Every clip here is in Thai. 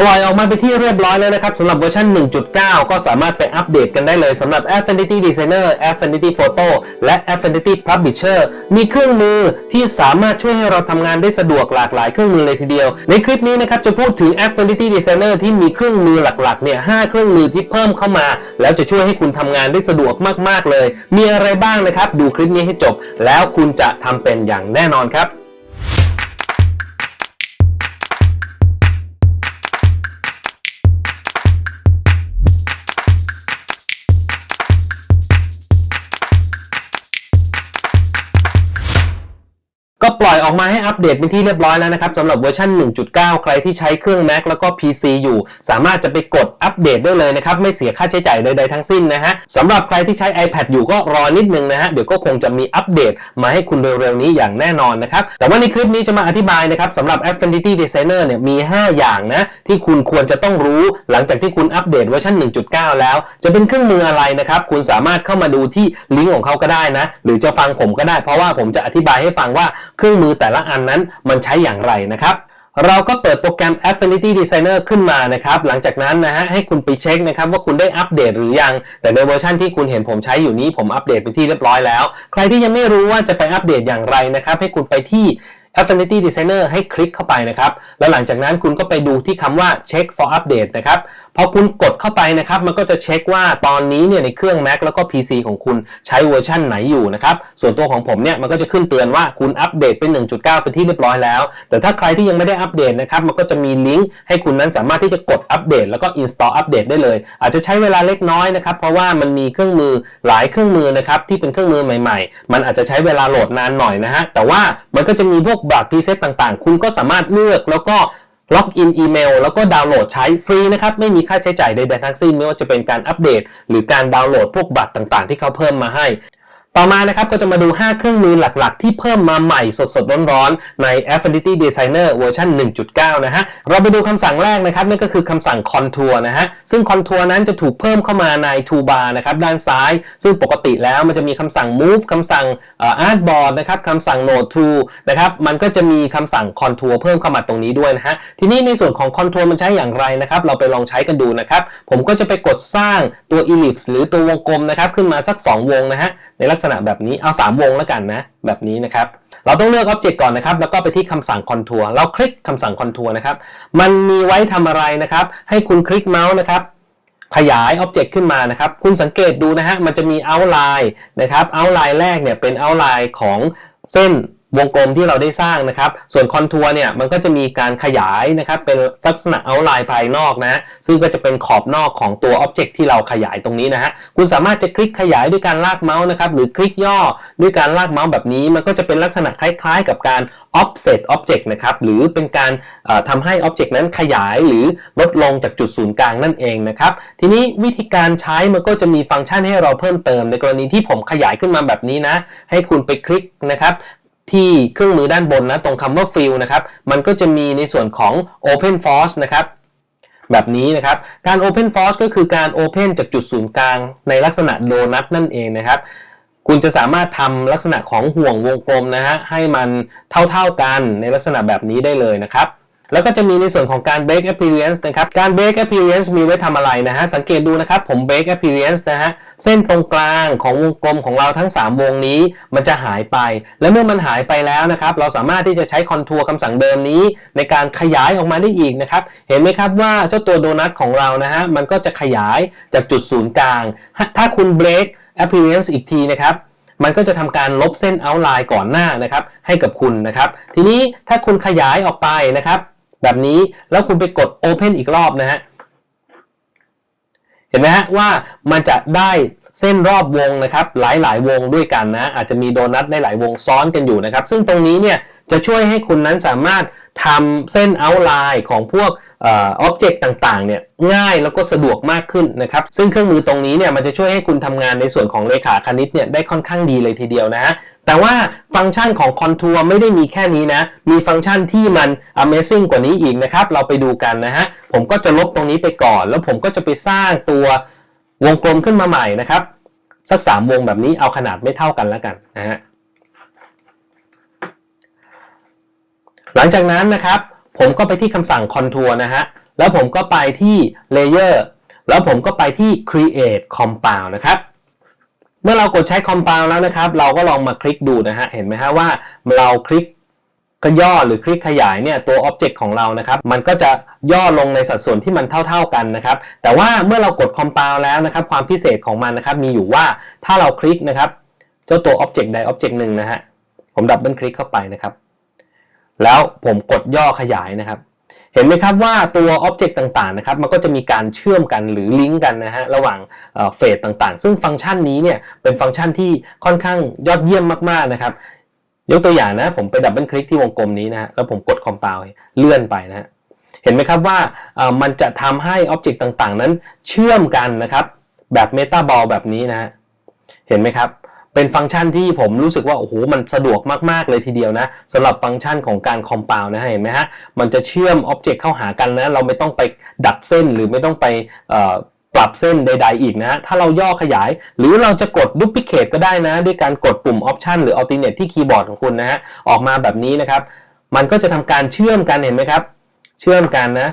ปล่อยออกมาไปที่เรียบร้อยแล้วนะครับสำหรับเวอร์ชัน 1.9 ก็สามารถไปอัปเดตกันได้เลยสำหรับ Affinity Designer Affinity Photo และ Affinity Publisher มีเครื่องมือที่สามารถช่วยให้เราทำงานได้สะดวกหลากหลายเครื่องมือเลยทีเดียว ในคลิปนี้นะครับจะพูดถึง Affinity Designer ที่มีเครื่องมือหลักๆเนี่ย5เครื่องมือที่เพิ่มเข้ามา แล้วจะช่วยให้คุณทำงานได้สะดวกมากๆเลย มีอะไรบ้างนะครับดูคลิปนี้ให้จบ แล้วคุณจะทำเป็นอย่างแน่นอนครับ ปล่อยออกมาให้อัปเดตเป็นที่เรียบร้อยแล้วนะครับสำหรับเวอร์ชัน1.9 ใครที่ใช้เครื่อง Mac แล้วก็ PC อยู่ สามารถจะไปกดอัปเดตได้เลยนะครับ ไม่เสียค่าใช้จ่ายใดๆทั้งสิ้นนะฮะสำหรับใครที่ใช้ iPad อยู่ก็รอนิดนึงนะฮะเดี๋ยวก็คงจะมีอัปเดตมาให้คุณเร็วๆนี้อย่างแน่นอนนะครับแต่ว่าในคลิปนี้จะมาอธิบายนะครับสำหรับ Affinity Designer เนี่ยมี 5 อย่างนะที่คุณควรจะต้องรู้หลังจากที่คุณอัปเดตเวอร์ชัน1.9 แล้ว จะเป็นเครื่องมืออะไรนะครับคุณสามารถเข้ามาดูที่ลิงก์ของเขาก็ได้นะหรือจะฟังผมก็ได้ เพราะว่าผมจะอธิบายให้ฟังว่าเครื่อง่องมือแต่ละอันนั้นมันใช้อย่างไรนะครับเราก็เปิดโปรแกรม Affinity Designer ขึ้นมานะครับ หลังจากนั้นนะฮะให้คุณไปเช็คนะครับว่าคุณได้อัปเดตหรือยัง แต่ในเวอร์ชันที่คุณเห็นผมใช้อยู่นี้ผมอัปเดตเป็นที่เรียบร้อยแล้ว ใครที่ยังไม่รู้ว่าจะไปอัปเดตอย่างไรนะครับ ให้คุณไปที่ Affinity Designer ให้คลิกเข้าไปนะครับ แล้วหลังจากนั้นคุณก็ไปดูที่คำว่า check for update นะครับ พอคุณกดเข้าไปนะครับ มันก็จะเช็คว่าตอนนี้เนี่ยในเครื่อง Mac แล้วก็ PC ของคุณใช้เวอร์ชันไหนอยู่นะครับ ส่วนตัวของผมเนี่ยมันก็จะขึ้นเตือนว่าคุณอัปเดตเป็น 1.9 เป็นที่เรียบร้อยแล้ว แต่ถ้าใครที่ยังไม่ได้อัปเดตนะครับ มันก็จะมีลิงก์ให้คุณนั้นสามารถที่จะกดอัปเดต แล้วก็ install อัปเดตได้เลย อาจจะใช้เวลาเล็กน้อยนะครับ เพราะว่ามันมีเครื่องมือหลายเครื่องมือนะครับที่เป็นเครื่องมือใหม่ ๆ มันอาจจะใช้เวลาโหลดนานหน่อยนะฮะ แต่ว่ามันก็จะมีพวกบัคพรีเซตต่างๆ คุณก็สามารถเลือกแล้วก็ล็อกอินอีเมลแล้วก็ดาวน์โหลดใช้ฟรีนะครับ ไม่มีค่าใช้จ่ายใดๆทั้งสิ้น ไม่ว่าจะเป็นการอัปเดต หรือการดาวน์โหลดพวกบัตรต่างๆ ที่เขาเพิ่มมาให้ ต่อมานะครับก็จะมาดู 5 เครื่องมือหลักๆ ที่เพิ่มมาใหม่สดๆ ร้อนๆ ใน Affinity Designer เวอร์ชัน1.9 นะฮะ เราไปดูคำสั่งแรกนะครับนั่นก็คือคำสั่ง Contour นะฮะ ซึ่ง Contour นั้นจะถูกเพิ่มเข้ามาใน Toolbar นะครับด้านซ้าย ซึ่งปกติแล้วมันจะมีคำสั่ง Move คำสั่งอ่อ Artboard นะครับคำสั่ง Node to นะครับมันก็จะมีคำสั่ง Contour เพิ่มเข้ามาตรงนี้ด้วยนะฮะ ทีนี้ในส่วนของ Contour มันใช้อย่างไรนะครับเราไปลองใช้กันดูนะครับผมก็จะไปกดสร้างตัว ellipse หรือตัววงกลมนะครับขึ้นมาสัก 2 วงนะฮะในลักษณะแบบนี้เอา 3 วงแล้วกันนะ แบบนี้นะครับ เราต้องเลือกอ็อบเจก่อนนะครับ แล้วก็ไปที่คำสั่งคอนทัวร์เราคลิกคำสั่งคอนทัวร์นะครับ มันมีไว้ทำอะไรนะครับ ให้คุณคลิกเมาส์นะครับขยายออบเจกต์ขึ้นมานะครับ คุณสังเกตดูนะฮะมันจะมี outline นะครับ outline แรกเนี่ยเป็น outline ของเส้น วงกลมที่เราได้สร้างนะครับ ส่วนคอนทัวร์เนี่ยมันก็จะมีการขยายนะครับเป็นลักษณะ outline ภายนอกนะ ซึ่งก็จะเป็นขอบนอกของตัว Object ที่เราขยายตรงนี้นะฮะ คุณสามารถจะคลิกขยายด้วยการลากเมาส์นะครับ หรือคลิกย่อด้วยการลากเมาส์แบบนี้ มันก็จะเป็นลักษณะคล้ายๆ กับการ offset object นะครับ หรือเป็นการเอ่อทำให้ object นั้นขยายหรือลดลงจากจุดศูนย์กลางนั่นเองนะครับ ทีนี้วิธีการใช้มันก็จะมีฟังก์ชันให้เราเพิ่มเติม ในกรณีที่ผมขยายขึ้นมาแบบนี้นะ ให้คุณไปคลิกนะครับ ที่เครื่องมือด้านบนนะตรงคำว่า fill นะครับ มันก็จะมีในส่วนของ open force นะครับแบบนี้นะครับ การ Open Force ก็คือการ Open จากจุดศูนย์กลางในลักษณะโดนัทนั่นเองนะครับ คุณจะสามารถทำลักษณะของห่วงวงกลมนะฮะให้มันเท่าๆกันในลักษณะแบบนี้ได้เลยนะครับ แล้วก็จะมีในส่วนของการ break appearance นะครับ การ break appearance มีไว้ทำอะไรนะฮะ สังเกตดูนะครับ ผม break appearance นะฮะ เส้นตรงกลางของวงกลมของเราทั้ง 3 วงนี้ มันจะหายไป และเมื่อมันหายไปแล้วนะครับ เราสามารถที่จะใช้คอนทัวร์คำสั่งเดิมนี้ ในการขยายออกมาได้อีกนะครับ เห็นไหมครับว่าเจ้าตัวโดนัทของเรานะฮะ มันก็จะขยายจากจุดศูนย์กลาง ถ้าคุณ break appearance อีกทีนะครับมันก็จะทำการลบเส้น outline ก่อนหน้านะครับให้กับคุณนะครับ ทีนี้ถ้าคุณขยายออกไปนะครับ แบบนี้แล้วคุณไปกด Open อีกรอบนะฮะ เห็นไหมฮะว่ามันจะได้ เส้นรอบวงนะครับหลายๆ วงด้วยกันนะ อาจจะมีโดนัทได้หลายวงซ้อนกันอยู่นะครับ ซึ่งตรงนี้เนี่ยจะช่วยให้คุณนั้นสามารถทำเส้น outline ของพวกอ็อบเจกต์ต่างๆเนี่ยง่ายแล้วก็สะดวกมากขึ้นนะครับ ซึ่งเครื่องมือตรงนี้เนี่ยมันจะช่วยให้คุณทำงานในส่วนของเลขาคณิตเนี่ยได้ค่อนข้างดีเลยทีเดียวนะฮะแต่ว่าฟังก์ชันของ Contour ไม่ได้มีแค่นี้นะ มีฟังก์ชันที่มัน Amazing กว่านี้อีกนะครับ เราไปดูกันนะฮะ ผมก็จะลบตรงนี้ไปก่อน แล้วผมก็จะไปสร้างตัว วงกลมขึ้นมาใหม่นะครับ สัก 3 วงแบบนี้เอาขนาดไม่เท่ากันแล้วกันนะฮะหลังจากนั้นนะครับ ผมก็ไปที่คำสั่ง Contour นะฮะแล้วผมก็ไปที่ layer แล้วผมก็ไปที่ create compound นะครับเมื่อเรากดใช้ compound แล้วนะครับ เราก็ลองมาคลิกดูนะฮะเห็นไหมฮะว่าเราคลิก ก็ย่อหรือคลิกขยายเนี่ยตัว Object ของเรานะครับมันก็จะย่อลงในสัดส่วนที่มันเท่า ๆกันนะครับแต่ว่าเมื่อเรากด compound แล้วนะครับความพิเศษของมันนะครับมีอยู่ว่าถ้าเราคลิกนะครับเจ้าตัว Object ใด Object หนึ่งนะฮะผมดับเบิลคลิกเข้าไปนะครับแล้วผมกดย่อขยายนะครับเห็นไหมครับว่าตัว Object ต่างๆนะครับมันก็จะมีการเชื่อมกันหรือลิงก์กันนะฮะระหว่างเฟสต่างๆ ซึ่งฟังก์ชันนี้เนี่ยเป็นฟังก์ชันที่ค่อนข้างยอดเยี่ยมมากๆนะครับ ยกตัวอย่างนะ ผมไปดับเบิลคลิกที่วงกลมนี้นะฮะแล้วผมกดคอม p พ l เลื่อนไปนะฮะเห็นไหมครับว่ามันจะทำให้ Object ต่างๆ นั้นเชื่อมกันนะครับ แบบเมตาบอลแบบนี้นะเห็นไหมครับ เป็นฟังก์ชันที่ผมรู้สึกว่าโอ้โหมันสะดวกมากๆเลยทีเดียวนะสำหรับฟังก์ชันของการคอม p พ l นะฮะเห็นไหมฮะมันจะเชื่อมอ็อบเจกต์เข้าหากันนะ เราไม่ต้องไปดัดเส้นหรือไม่ต้องไป ปรับเส้นใด ๆ อีกนะฮะ ถ้าเราย่อขยาย หรือเราจะกดดูพิเคตก็ได้นะ ด้วยการกดปุ่ม Option หรือ Alternate ที่คีย์บอร์ดของคุณนะฮะ ออกมาแบบนี้นะครับ มันก็จะทำการเชื่อมกันเห็นไหมครับ เชื่อมกันนะ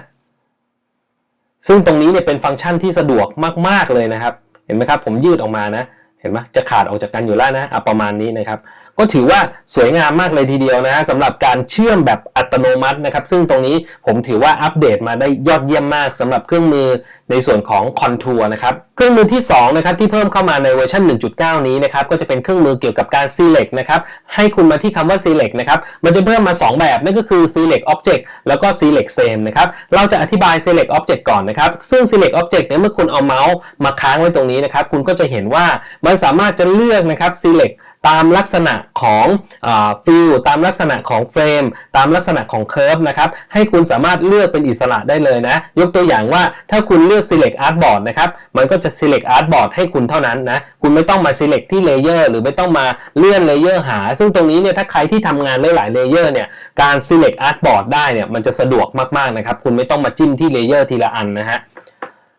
ซึ่งตรงนี้เนี่ยเป็นฟังก์ชันที่สะดวกมาก ๆ เลยนะครับ เห็นไหมครับ ผมยืดออกมานะ เห็นไหมจะขาดออกจากกันอยู่แล้วนะะประมาณนี้นะครับ ก็ถือว่าสวยงามมากเลยทีเดียวนะฮะสำหรับการเชื่อมแบบอัตโนมัตินะครับ ซึ่งตรงนี้ผมถือว่าอัปเดตมาได้ยอดเยี่ยมมากสำหรับเครื่องมือในส่วนของ Contour นะครับเครื่องมือที่2นะครับที่เพิ่มเข้ามาในเวอร์ชัน1.9 นี้นะครับก็จะเป็นเครื่องมือเกี่ยวกับการ select นะครับให้คุณมาที่คำว่า select นะครับมันจะเพิ่มมา 2 แบบนั่นก็คือ select object แล้วก็ select same นะครับเราจะอธิบาย select object ก่อนนะครับซึ่ง select object เนี่ยเมื่อคุณเอาเมาส์มาค้างไว้ตรงนี้นะครับคุณก็จะเห็นว่ามันสามารถจะเลือกนะครับ select ตามลักษณะของฟิลตามลักษณะของเฟรม ตามลักษณะของเคอร์ฟนะครับให้คุณสามารถเลือกเป็นอิสระได้เลยนะ ยกตัวอย่างว่าถ้าคุณเลือก select artboard นะครับมันก็จะ select artboard ให้คุณเท่านั้นนะคุณไม่ต้องมา select ที่ layer หรือไม่ต้องมาเลื่อน layer หา ซึ่งตรงนี้เนี่ยถ้าใครที่ทำงานหลาย layer เนี่ยการ select artboard ได้เนี่ยมันจะสะดวกมากๆนะครับคุณไม่ต้องมาจิ้มที่ layer ทีละอันนะฮะ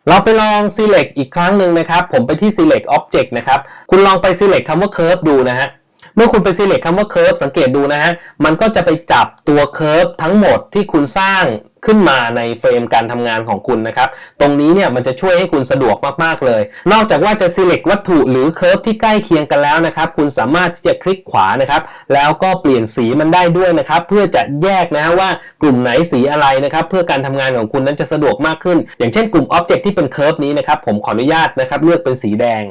เราไปลอง select อีกครั้งหนึ่งนะครับ ผมไปที่ select object นะครับ คุณลองไป select คำว่า curve ดูนะฮะ เมื่อคุณไป select คำว่า curve สังเกตดูนะฮะ มันก็จะไปจับตัว curve ทั้งหมดที่คุณสร้าง ขึ้นมาในเฟรมการทำงานของคุณนะครับ ตรงนี้เนี่ยมันจะช่วยให้คุณสะดวกมาก ๆ เลย นอกจากว่าจะ select วัตถุหรือ curve ที่ใกล้เคียงกันแล้วนะครับ คุณสามารถที่จะคลิกขวานะครับ แล้วก็เปลี่ยนสีมันได้ด้วยนะครับ เพื่อจะแยกนะว่ากลุ่มไหนสีอะไรนะครับ เพื่อการทำงานของคุณนั้นจะสะดวกมากขึ้น อย่างเช่นกลุ่ม object ที่เป็น curve นี้นะครับ ผมขออนุญาตนะครับ เลือกเป็นสีแดง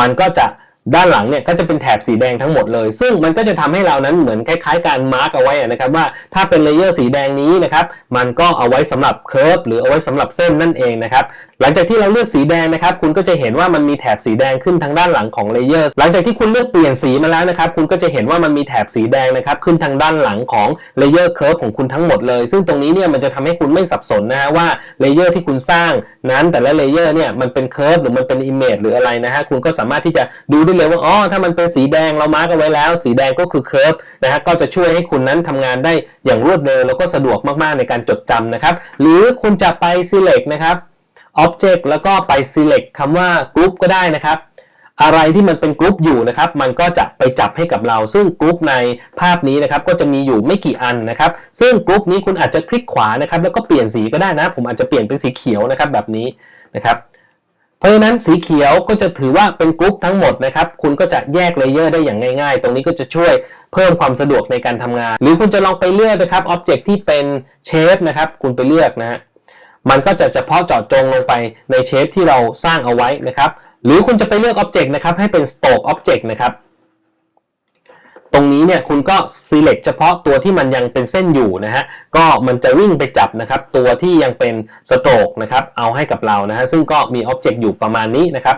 มันก็จะ ด้านหลังเนี่ยก็จะเป็นแถบสีแดงทั้งหมดเลย ซึ่งมันก็จะทำให้เรานั้นเหมือนคล้ายๆ การมาร์กเอาไว้นะครับว่าถ้าเป็นเลเยอร์สีแดงนี้นะครับมันก็เอาไว้สำหรับเคอร์ฟหรือเอาไว้สำหรับเส้นนั่นเองนะครับหลังจากที่เราเลือกสีแดงนะครับคุณก็จะเห็นว่ามันมีแถบสีแดงขึ้นทางด้านหลังของเลเยอร์หลังจากที่คุณเลือกเปลี่ยนสีมาแล้วนะครับคุณก็จะเห็นว่ามันมีแถบสีแดงนะครับขึ้นทางด้านหลังของเลเยอร์เคอร์ฟของคุณทั้งหมดเลย ซึ่งตรงนี้เนี่ยมันจะทำให้คุณไม่สับสนนะฮะว่าเลเยอร์ที่คุณสร้างนั้นแต่ละเลเยอร์เนี่ยมันเป็นเคอร์ฟหรือมันเป็นอิมเมจหรืออะไรนะฮะคุณก็สามารถที่จะดูได้เลยว่าอ๋อถ้ามันเป็นสีแดงเรามาร์กเอาไว้แล้ว สีแดงก็คือเคอร์ฟนะฮะก็จะช่วยให้คุณนั้นทำงานได้อย่างรวดเร็วแล้วก็สะดวกมาก ๆ ในการจดจำนะครับหรือคุณจะไป select นะครับ object แล้วก็ไป select คำว่า group ก็ได้นะครับอะไรที่มันเป็นกรุ๊ปอยู่นะครับ มันก็จะไปจับให้กับเรา ซึ่งกรุ๊ปในภาพนี้นะครับ ก็จะมีอยู่ไม่กี่อันนะครับ ซึ่งกรุ๊ปนี้คุณอาจจะคลิกขวานะครับ แล้วก็เปลี่ยนสีก็ได้นะ ผมอาจจะเปลี่ยนเป็นสีเขียวนะครับแบบนี้นะครับ ราะฉะนั้นสีเขียวก็จะถือว่าเป็นกรุ๊ปทั้งหมดนะครับ คุณก็จะแยกเลเยอร์ได้อย่างง่ายๆ ตรงนี้ก็จะช่วยเพิ่มความสะดวกในการทำงาน หรือคุณจะลองไปเลือกนะครับอ็อบเจกต์ที่เป็นเชฟนะครับ คุณไปเลือกนะฮะ มันก็จะเฉพาะเจาะจงลงไปในเชฟที่เราสร้างเอาไว้นะครับ หรือคุณจะไปเลือกอ็อบเจกต์นะครับให้เป็น stroke object นะครับ ตรงนี้เนี่ยคุณก็ select เฉพาะตัวที่มันยังเป็นเส้นอยู่นะฮะก็มันจะวิ่งไปจับนะครับตัวที่ยังเป็นสโตรกนะครับเอาให้กับเรานะฮะซึ่งก็มี Object อยู่ประมาณนี้นะครับ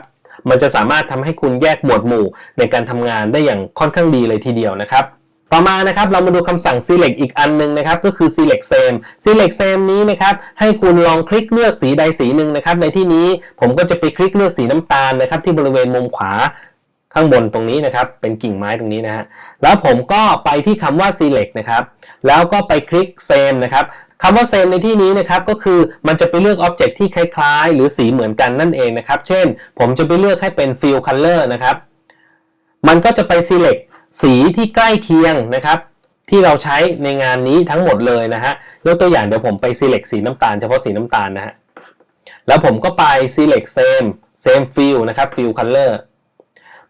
มันจะสามารถทำให้คุณแยกหมวดหมู่ในการทำงานได้อย่างค่อนข้างดีเลยทีเดียวนะครับต่อมานะครับเรามาดูคำสั่ง select อีกอันหนึ่งนะครับก็คือ select same select same นี้นะครับให้คุณลองคลิกเลือกสีใดสีหนึ่งนะครับในที่นี้ผมก็จะไปคลิกเลือกสีน้ำตาลนะครับที่บริเวณมุมขวา ข้างบนตรงนี้นะครับเป็นกิ่งไม้ตรงนี้นะฮะแล้วผมก็ไปที่คำว่า select นะครับแล้วก็ไปคลิก same นะครับคำว่า same ในที่นี้นะครับก็คือมันจะไปเลือก object ที่คล้ายๆ หรือสีเหมือนกันนั่นเองนะครับ เช่น ผมจะไปเลือกให้เป็น fill color นะครับมันก็จะไป select สีที่ใกล้เคียงนะครับที่เราใช้ในงานนี้ทั้งหมดเลยนะฮะยกตัวอย่างเดี๋ยวผมไป select สีน้ำตาลเฉพาะสีน้ำตาลนะฮะแล้วผมก็ไป select same same fill นะครับ fill color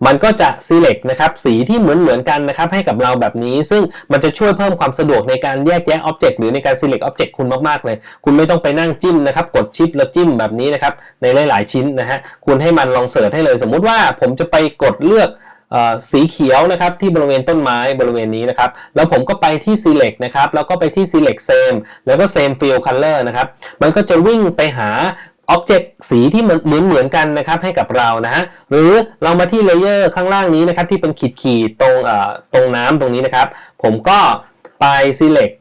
มันก็จะ select นะครับสีที่เหมือนเหมือนกันนะครับให้กับเราแบบนี้ ซึ่งมันจะช่วยเพิ่มความสะดวกในการแยกแยะ object หรือในการ select object คุณมากๆเลย คุณไม่ต้องไปนั่งจิ้มนะครับกดชิปแล้วจิ้มแบบนี้นะครับในหลาย ๆ ชิ้นนะฮะคุณให้มันลองเสิร์ชให้เลย สมมุติว่าผมจะไปกดเลือกสีเขียวนะครับที่บริเวณต้นไม้บริเวณนี้นะครับแล้วผมก็ไปที่ select นะครับแล้วก็ไปที่ select same แล้วก็ same fill color นะครับมันก็จะวิ่งไปหา Object สีที่เหมือนเหมือนกันนะครับให้กับเรานะฮะหรือเรามาที่เลเยอร์ข้างล่างนี้นะครับที่เป็นขีดขีดตรงเอ่อตรงน้ำตรงนี้นะครับ ผมก็ไป select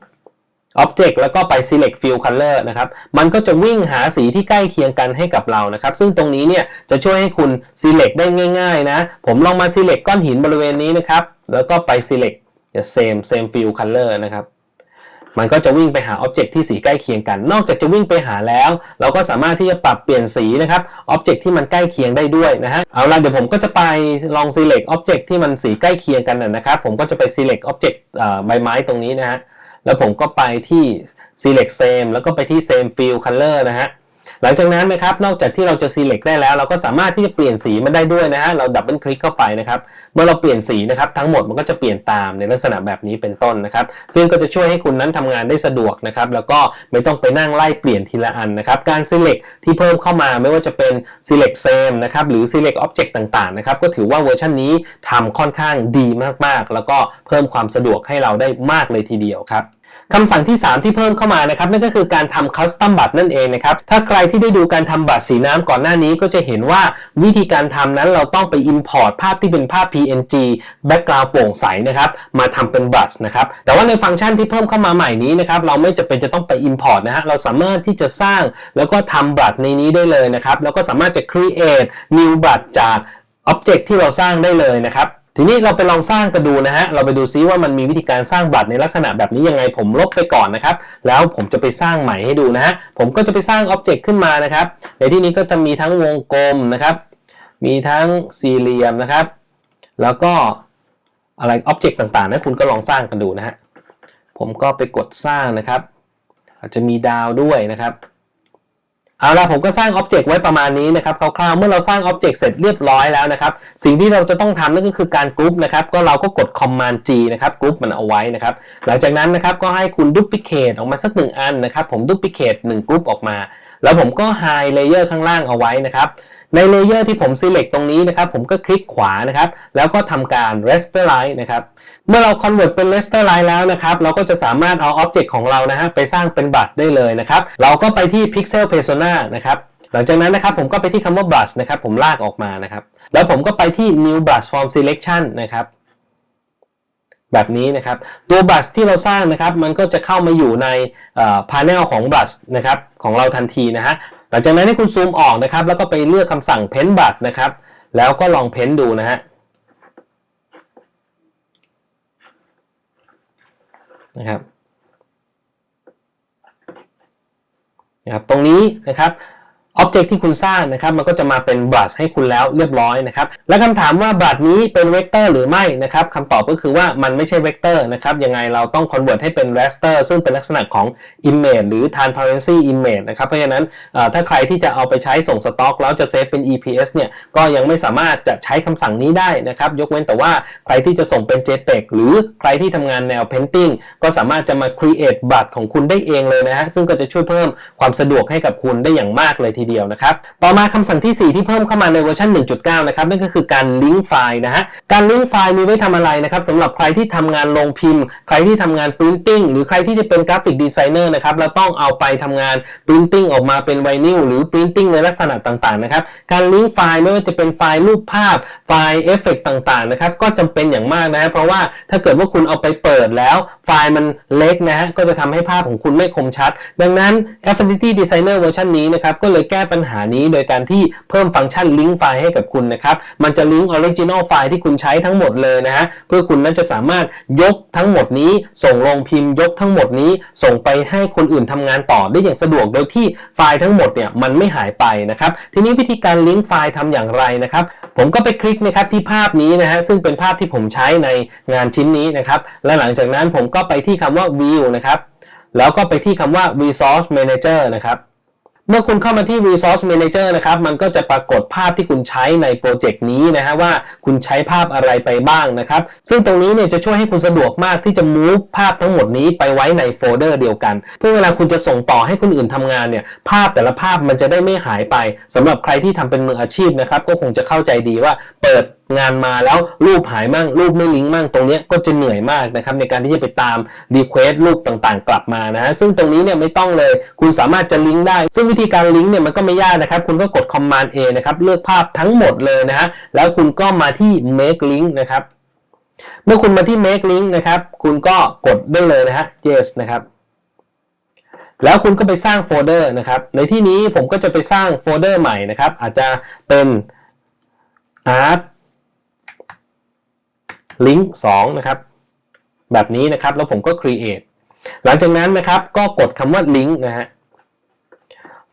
Object แล้วก็ไป select fill color นะครับ มันก็จะวิ่งหาสีที่ใกล้เคียงกันให้กับเรานะครับ ซึ่งตรงนี้เนี่ยจะช่วยให้คุณ select ได้ง่ายๆนะ ผมลองมา select ก้อนหินบริเวณนี้นะครับ แล้วก็ไป select same same fill color นะครับ มันก็จะวิ่งไปหาอ็อบเจกต์ที่สีใกล้เคียงกัน นอกจากจะวิ่งไปหาแล้ว เราก็สามารถที่จะปรับเปลี่ยนสีนะครับอ็อบเจกต์ที่มันใกล้เคียงได้ด้วยนะฮะเอาละเดี๋ยวผมก็จะไปลอง select Object ที่มันสีใกล้เคียงกันนะครับผมก็จะไป select Object เอ่อใบไม้ตรงนี้นะฮะแล้วผมก็ไปที่ select same แล้วก็ไปที่ same fill color นะฮะ หลังจากนั้นนะครับนอกจากที่เราจะ select ได้แล้ว เราก็สามารถที่จะเปลี่ยนสีมันได้ด้วยนะฮะเราดับเบิลคลิกเข้าไปนะครับเมื่อเราเปลี่ยนสีนะครับทั้งหมดมันก็จะเปลี่ยนตามในลักษณะแบบนี้เป็นต้นนะครับ ซึ่งก็จะช่วยให้คุณนั้นทำงานได้สะดวกนะครับแล้วก็ไม่ต้องไปนั่งไล่เปลี่ยนทีละอันนะครับการ select ที่เพิ่มเข้ามาไม่ว่าจะเป็น select same นะครับหรือ select object ต่างๆนะครับก็ถือว่าเวอร์ชันนี้ทำค่อนข้างดีมากๆ แล้วก็เพิ่มความสะดวกให้เราได้มากเลยทีเดียวครับ คำสั่งที่ 3 ที่เพิ่มเข้ามานะครับนั่นก็คือการทำคัสตอมบัตรนั่นเองนะครับถ้าใครที่ได้ดูการทำบัตรสีน้ำก่อนหน้านี้ก็จะเห็นว่าวิธีการทำนั้นเราต้องไป Import ภาพที่เป็นภาพ PNG Background โปร่งใสนะครับมาทำเป็นบัตรนะครับแต่ว่าในฟังก์ชันที่เพิ่มเข้ามาใหม่นี้นะครับเราไม่จำเป็นจะต้องไป Import นะฮะเราสามารถที่จะสร้างแล้วก็ทำบัตรในนี้ได้เลยนะครับแล้วก็สามารถจะ Create New บัตรจาก Object ที่เราสร้างได้เลยนะครับ ทีนี้เราไปลองสร้างกันดูนะฮะ เราไปดูซิว่ามันมีวิธีการสร้างบัตรในลักษณะแบบนี้ยังไง ผมลบไปก่อนนะครับ แล้วผมจะไปสร้างใหม่ให้ดูนะฮะ ผมก็จะไปสร้างอ็อบเจกต์ขึ้นมานะครับ ในที่นี้ก็จะมีทั้งวงกลมนะครับ มีทั้งสี่เหลี่ยมนะครับ แล้วก็อะไรอ็อบเจกต์ต่างๆนะคุณก็ลองสร้างกันดูนะฮะ ผมก็ไปกดสร้างนะครับ อาจจะมีดาวด้วยนะครับ เอาละผมก็สร้างอ็อบเจกต์ไว้ประมาณนี้นะครับคร่าวๆเมื่อเราสร้างอ็อบเจกต์เสร็จเรียบร้อยแล้วนะครับสิ่งที่เราจะต้องทำนั่นก็คือการกรุ๊ปนะครับก็เราก็กด Command G นะครับกรุ๊ปมันเอาไว้นะครับหลังจากนั้นนะครับก็ให้คุณดูพิเคทออกมาสักหนึ่งอันนะครับผมดูพิเคทหนึ่งกรุ๊ปออกมา แล้วผมก็ High Layer ข้างล่างเอาไว้นะครับ ในเลเยอร์ที่ผม select ตรงนี้นะครับ ผมก็คลิกขวานะครับ แล้วก็ทำการ rasterize นะครับ เมื่อเรา convert เป็น rasterize แล้วนะครับ เราก็จะสามารถเอา object ของเรานะฮะไปสร้างเป็นบัตรได้เลยนะครับ เราก็ไปที่ pixel persona นะครับหลังจากนั้นนะครับผมก็ไปที่คำว่า brush นะครับผมลากออกมานะครับ แล้วผมก็ไปที่ new brush form selection นะครับ แบบนี้นะครับ ตัวบัสที่เราสร้างนะครับ มันก็จะเข้ามาอยู่ในพา n e l ของบัสนะครับของเราทันทีนะฮะ ลังจากนั้นให้คุณซูมออกนะครับ แล้วก็ไปเลือกคำสั่งเพ้นบัตนะครับ แล้วก็ลองเพ้นดูนะฮะนะครับนะครับ ตรงนี้นะครับ อ็อบเจกต์ที่คุณสร้างนะครับมันก็จะมาเป็นบลัชให้คุณแล้วเรียบร้อยนะครับและคำถามว่าบลัชนี้เป็นเวกเตอร์หรือไม่นะครับคำตอบก็คือว่ามันไม่ใช่เวกเตอร์นะครับยังไงเราต้อง convert ให้เป็น raster ซึ่งเป็นลักษณะของ image หรือ transparency image นะครับเพราะฉะนั้นถ้าใครที่จะเอาไปใช้ส่งสต็อกแล้วจะเซฟเป็น EPS เนี่ยก็ยังไม่สามารถจะใช้คำสั่งนี้ได้นะครับยกเว้นแต่ว่าใครที่จะส่งเป็น JPEG หรือใครที่ทำงานแนว painting ก็สามารถจะมา create บัตรของคุณได้เองเลยนะฮะซึ่งก็จะช่วยเพิ่มความสะดวกให้กับคุณได้อย่างมากเลยทีเดียวนะครับ ต่อมาคำสั่งที่ 4 ที่เพิ่มเข้ามาในเวอร์ชัน1.9 นะครับนั่นก็คือการลิงก์ไฟล์นะฮะ การลิงก์ไฟล์มีไว้ทำอะไรนะครับสำหรับใครที่ทำงานลงพิมพ์ ใครที่ทำงาน printing หรือใครที่จะเป็นกราฟิกดีไซเนอร์นะครับแล้วต้องเอาไปทำงาน printing ออกมาเป็นไวนิลหรือ printing ในลักษณะต่างๆนะครับ การลิงก์ไฟล์ไม่ว่าจะเป็นไฟล์รูปภาพ ไฟล์เอฟเฟกต่างๆนะครับก็จำเป็นอย่างมากนะฮะเพราะว่าถ้าเกิดว่าคุณเอาไปเปิดแล้ว ไฟล์มันเล็กนะฮะก็จะทำให้ภาพของคุณไม่คมชัด ดังนั้น Affinity Designer เวอร์ชันนี้นะครับก็เลยแก้ก้ปัญหานี้โดยการที่เพิ่มฟังก์ชันลิงก์ไฟล์ให้กับคุณนะครับ มันจะลิงก์ออริจินอลไฟล์ที่คุณใช้ทั้งหมดเลยนะฮะ เพื่อคุณนั้นจะสามารถยกทั้งหมดนี้ ส่งลงพิมพ์ยกทั้งหมดนี้ ส่งไปให้คนอื่นทำงานต่อได้อย่างสะดวก โดยที่ไฟล์ทั้งหมดเนี่ยมันไม่หายไปนะครับ ทีนี้วิธีการลิงก์ไฟล์ทำอย่างไรนะครับ ผมก็ไปคลิกนะครับที่ภาพนี้นะฮะ ซึ่งเป็นภาพที่ผมใช้ในงานชิ้นนี้นะครับ และหลังจากนั้นผมก็ไปที่คำว่า view นะครับ แล้วก็ไปที่คำว่า resource manager นะครับ เมื่อคุณเข้ามาที่ Resource Manager นะครับ มันก็จะปรากฏภาพที่คุณใช้ในโปรเจกต์นี้นะฮะว่าคุณใช้ภาพอะไรไปบ้างนะครับ ซึ่งตรงนี้เนี่ยจะช่วยให้คุณสะดวกมากที่จะ move ภาพทั้งหมดนี้ไปไว้ในโฟลเดอร์เดียวกัน เพื่อเวลาคุณจะส่งต่อให้คนอื่นทำงานเนี่ยภาพแต่ละภาพมันจะได้ไม่หายไปสำหรับใครที่ทำเป็นมืออาชีพนะครับก็คงจะเข้าใจดีว่าเปิดงานมาแล้วรูปหายมั่งรูปไม่ลิงก์มั่งตรงนี้ก็จะเหนื่อยมากนะครับในการที่จะไปตามรีเควสรูปต่างๆ กลับมานะฮะซึ่งตรงนี้เนี่ยไม่ต้องเลย คุณสามารถจะลิงก์ได้ ซึ่งวิธีการลิงก์เนี่ยมันก็ไม่ยากนะครับ คุณก็กด Command A นะครับเลือกภาพทั้งหมดเลยนะฮะแล้วคุณก็มาที่ Make Link นะครับ เมื่อคุณมาที่ Make Link นะครับ คุณก็กดได้เลยนะฮะ Yes นะครับแล้วคุณก็ไปสร้างโฟลเดอร์นะครับ ในที่นี้ผมก็จะไปสร้างโฟลเดอร์ใหม่นะครับ อาจจะเป็น art link 2นะครับแบบนี้นะครับแล้วผมก็ create หลังจากนั้นนะครับก็กดคำว่า link นะฮะ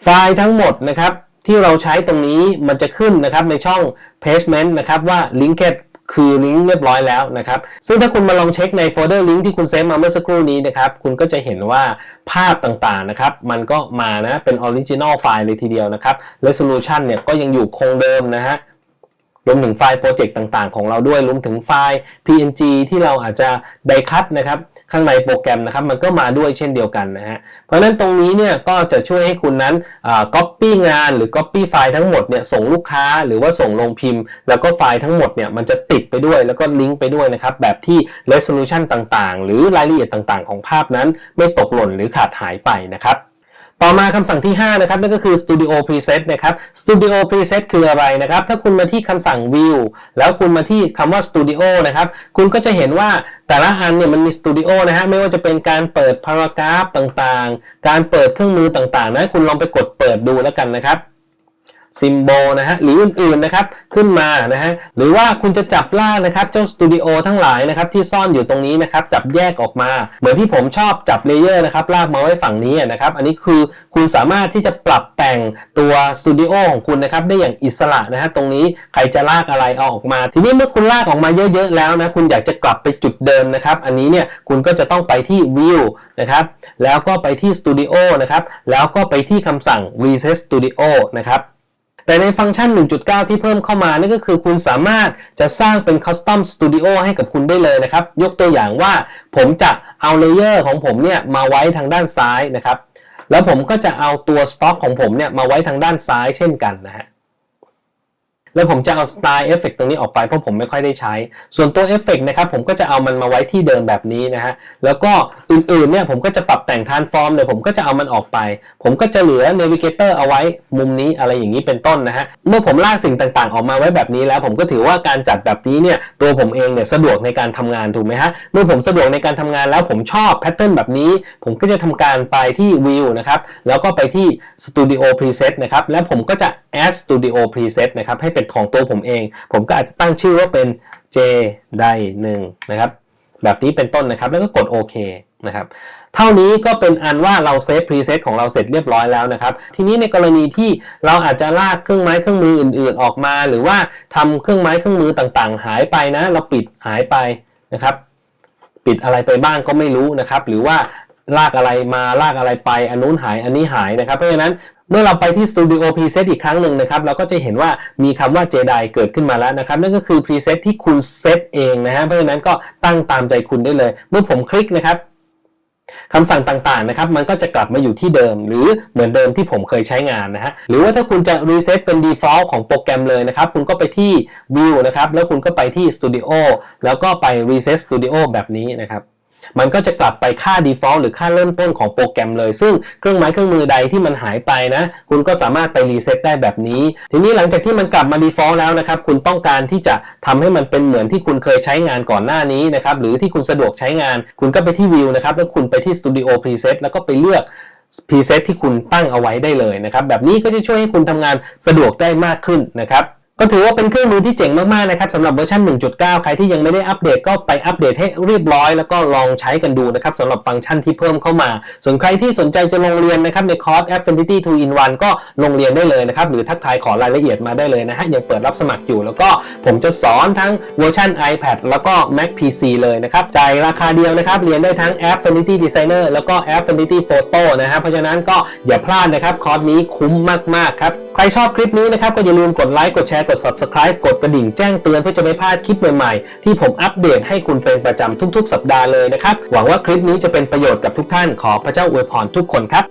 ไฟล์ทั้งหมดนะครับที่เราใช้ตรงนี้มันจะขึ้นนะครับในช่อง pagement นะครับว่า linked คือลิงก์เรียบร้อยแล้วนะครับ ซึ่งถ้าคุณมาลองเช็คในโฟลเดอร์ลิงก์ที่คุณเซฟมาเมื่อสักครู่นี้นะครับ คุณก็จะเห็นว่าภาพต่างๆนะครับ มันก็มานะ เป็นออริจินอลไฟล์เลยทีเดียวนะครับ resolution เนี่ยก็ยังอยู่คงเดิมนะฮะ รวมถึงไฟล์โปรเจกต์ต่างๆ ของเราด้วยรวมถึงไฟล์ PNG ที่เราอาจจะไดคัตนะครับข้างในโปรแกรมนะครับมันก็มาด้วยเช่นเดียวกันนะฮะเพราะฉะนั้นตรงนี้เนี่ยก็จะช่วยให้คุณนั้นก๊อปปี้งานหรือก๊อปปี้ไฟล์ทั้งหมดเนี่ยส่งลูกค้าหรือว่าส่งลงพิมพ์ แล้วก็ไฟล์ทั้งหมดเนี่ยมันจะติดไปด้วยแล้วก็ลิงก์ไปด้วยนะครับแบบที่ resolution ต่างๆ หรือรายละเอียดต่างๆ ของภาพนั้นไม่ตกหล่นหรือขาดหายไปนะครับ ต่อมาคำสั่งที่ 5 นะครับนั่นก็คือ Studio Preset นะครับ Studio Preset คืออะไรนะครับ ถ้าคุณมาที่คำสั่ง View แล้วคุณมาที่คำว่า Studio นะครับ คุณก็จะเห็นว่าแต่ละอันเนี่ยมันมี Studio นะฮะ ไม่ว่าจะเป็นการเปิดพารากราฟต่างๆ การเปิดเครื่องมือต่างๆ นะ คุณลองไปกดเปิดดูแล้วกันนะครับ ซิมโบลนะฮะหรืออื่นๆนะครับขึ้นมานะฮะหรือว่าคุณจะจับล่ากนะครับเจ้าสตูดิโอทั้งหลายนะครับที่ซ่อนอยู่ตรงนี้นะครับจับแยกออกมา เหมือนที่ผมชอบจับเลเยอร์นะครับลากมาไว้ฝั่งนี้นะครับอันนี้คือคุณสามารถที่จะปรับแต่งตัวสตูดิโอของคุณนะครับได้อย่างอิสระนะฮะตรงนี้ใครจะลากอะไรเอาออกมา ทีนี้เมื่อคุณลากออกมาเยอะๆแล้วนะคุณอยากจะกลับไปจุดเดิมนะครับอันนี้เนี่ยคุณก็จะต้องไปที่ View นะครับแล้วก็ไปที่ Studio นะครับแล้วก็ไปที่คำสั่ง Reset Studio นะครับ แต่ในฟังก์ชัน 1.9 ที่เพิ่มเข้ามานั่นก็คือคุณสามารถจะสร้างเป็น Custom Studio ให้กับคุณได้เลยนะครับ ยกตัวอย่างว่าผมจะเอาเลเยอร์ของผมเนี่ยมาไว้ทางด้านซ้ายนะครับ แล้วผมก็จะเอาตัวสต็อกของผมเนี่ยมาไว้ทางด้านซ้ายเช่นกันนะฮะ แล้วผมจะเอา Style Effect ตรงนี้ออกไปเพราะผมไม่ค่อยได้ใช้ ส่วนตัว Effect นะครับผมก็จะเอามันมาไว้ที่เดิมแบบนี้นะฮะ แล้วก็อื่นๆเนี่ยผมก็จะปรับแต่ง Transform เนี่ยผมก็จะเอามันออกไป ผมก็จะเหลือ Navigator เอาไว้มุมนี้อะไรอย่างนี้เป็นต้นนะฮะ เมื่อผมลากสิ่งต่างๆ ออกมาไว้แบบนี้แล้ว ผมก็ถือว่าการจัดแบบนี้เนี่ยตัวผมเองเนี่ยสะดวกในการทำงานถูกไหมฮะ เมื่อผมสะดวกในการทำงานแล้วผมชอบแพทเทิร์นแบบนี้ ผมก็จะทำการไปที่ View นะครับ แล้วก็ไปที่ Studio Preset นะครับ และผมก็จะ add Studio Preset นะครับให้เป็นของตัวผมเอง ผมก็อาจจะตั้งชื่อว่าเป็น J ได1นะครับ แบบนี้เป็นต้นนะครับ แล้วก็กดโอเคนะครับ เท่านี้ก็เป็นอันว่าเราเซฟพรีเซตของเราเสร็จเรียบร้อยแล้วนะครับ ทีนี้ในกรณีที่เราอาจจะลากเครื่องไม้เครื่องมืออื่น ๆ ออกมา หรือว่าทำเครื่องไม้เครื่องมือต่างๆ หายไปนะ เราปิดหายไปนะครับ ปิดอะไรไปบ้างก็ไม่รู้นะครับ หรือว่า ลากอะไรมาลากอะไรไปอันนู้นหายอันนี้หายนะครับ เพราะฉะนั้นเมื่อเราไปที่ Studio Preset อีกครั้งหนึ่งนะครับ เราก็จะเห็นว่ามีคำว่า Jedi เกิดขึ้นมาแล้วนะครับ นั่นก็คือ preset ที่คุณเซตเองนะฮะเพราะฉะนั้นก็ตั้งตามใจคุณได้เลย เมื่อผมคลิกนะครับคำสั่งต่างๆนะครับ มันก็จะกลับมาอยู่ที่เดิม หรือเหมือนเดิมที่ผมเคยใช้งานนะฮะหรือว่าถ้าคุณจะ reset เป็น default ของโปรแกรมเลยนะครับ คุณก็ไปที่ view นะครับแล้วคุณก็ไปที่ studio แล้วก็ไป reset studio แบบนี้นะครับ มันก็จะกลับไปค่า default หรือค่าเริ่มต้นของโปรแกรมเลย ซึ่งเครื่องไม้เครื่องมือใดที่มันหายไปนะ คุณก็สามารถไป reset ได้แบบนี้ ทีนี้หลังจากที่มันกลับมา default แล้วนะครับ คุณต้องการที่จะทำให้มันเป็นเหมือนที่คุณเคยใช้งานก่อนหน้านี้นะครับ หรือที่คุณสะดวกใช้งาน คุณก็ไปที่ view นะครับ แล้วคุณไปที่ studio preset แล้วก็ไปเลือก preset ที่คุณตั้งเอาไว้ได้เลยนะครับ แบบนี้ก็จะช่วยให้คุณทำงานสะดวกได้มากขึ้นนะครับ ก็ถือว่าเป็นเครื่องมือที่เจ๋งมากๆนะครับสำหรับเวอร์ชัน1.9 ใครที่ยังไม่ได้อัปเดตก็ไปอัปเดตให้เรียบร้อย แล้วก็ลองใช้กันดูนะครับสำหรับฟังก์ชันที่เพิ่มเข้ามา ส่วนใครที่สนใจจะลงเรียนนะครับในคอร์ส Affinity 2 in 1ก็ลงเรียนได้เลยนะครับหรือทักทายขอรายละเอียดมาได้เลยนะฮะยังเปิดรับสมัครอยู่ แล้วก็ผมจะสอนทั้งเวอร์ชัน iPad แล้วก็ Mac PC เลยนะครับจ่ายราคาเดียวนะครับเรียนได้ทั้ง Affinity Designer แล้วก็ Affinity Photo นะฮะเพราะฉะนั้นก็อย่าพลาดนะครับคอร์สนี้คุ้มมากๆครับใครชอบคลิปนี้นะครับ ก็อย่าลืมกดไลค์ กดแชร์ กด Subscribe กดกระดิ่งแจ้งเตือนเพื่อจะไม่พลาดคลิปใหม่ๆ ที่ผมอัปเดตให้คุณเป็นประจำทุกๆ สัปดาห์เลยนะครับ หวังว่าคลิปนี้จะเป็นประโยชน์กับทุกท่าน ขอพระเจ้าอวยพรทุกคนครับ